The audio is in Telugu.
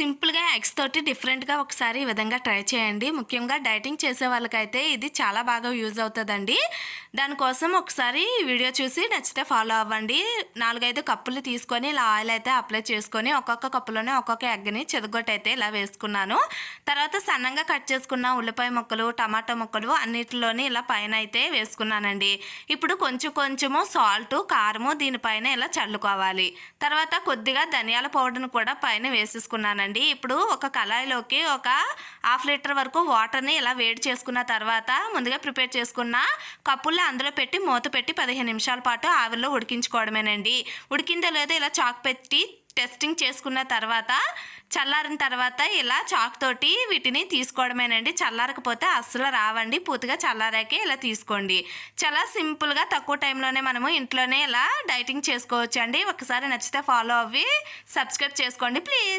సింపుల్గా ఎగ్స్ తోటి డిఫరెంట్గా ఒకసారి ఈ విధంగా ట్రై చేయండి. ముఖ్యంగా డైటింగ్ చేసే వాళ్ళకైతే ఇది చాలా బాగా యూజ్ అవుతుందండి. దానికోసం ఒకసారి వీడియో చూసి నచ్చితే ఫాలో అవ్వండి. నాలుగైదు కప్పులు తీసుకొని ఇలా ఆయిల్ అయితే అప్లై చేసుకొని ఒక్కొక్క కప్పులోనే ఒక్కొక్క ఎగ్ని చెదగొట్టయితే ఇలా వేసుకున్నాను. తర్వాత సన్నంగా కట్ చేసుకున్న ఉల్లిపాయ ముక్కలు టమాటా ముక్కలు అన్నిటిలోని ఇలా పైన అయితే వేసుకున్నానండి. ఇప్పుడు కొంచెం కొంచెము సాల్ట్ కారము దీనిపైన ఇలా చల్లుకోవాలి. తర్వాత కొద్దిగా ధనియాల పౌడర్ను కూడా పైన వేసేసుకున్నానండి. అండి ఇప్పుడు ఒక కళాయిలోకి ఒక హాఫ్ లీటర్ వరకు వాటర్ని ఇలా వేడి చేసుకున్న తర్వాత ముందుగా ప్రిపేర్ చేసుకున్న కప్పుల్లో అందులో పెట్టి మూత పెట్టి పదిహేను నిమిషాల పాటు ఆవిరిలో ఉడికించుకోవడమేనండి. ఉడికిందో లేదో ఇలా చాక్ పెట్టి టెస్టింగ్ చేసుకున్న తర్వాత చల్లారిన తర్వాత ఇలా చాక్ తోటి వీటిని తీసుకోవడమేనండి. చల్లారకపోతే అస్సలు రావండి. పూర్తిగా చల్లారాకే ఇలా తీసుకోండి. చాలా సింపుల్గా తక్కువ టైంలోనే మనము ఇంట్లోనే ఇలా డైటింగ్ చేసుకోవచ్చు అండి ఒకసారి నచ్చితే ఫాలో అవ్వి సబ్స్క్రైబ్ చేసుకోండి ప్లీజ్.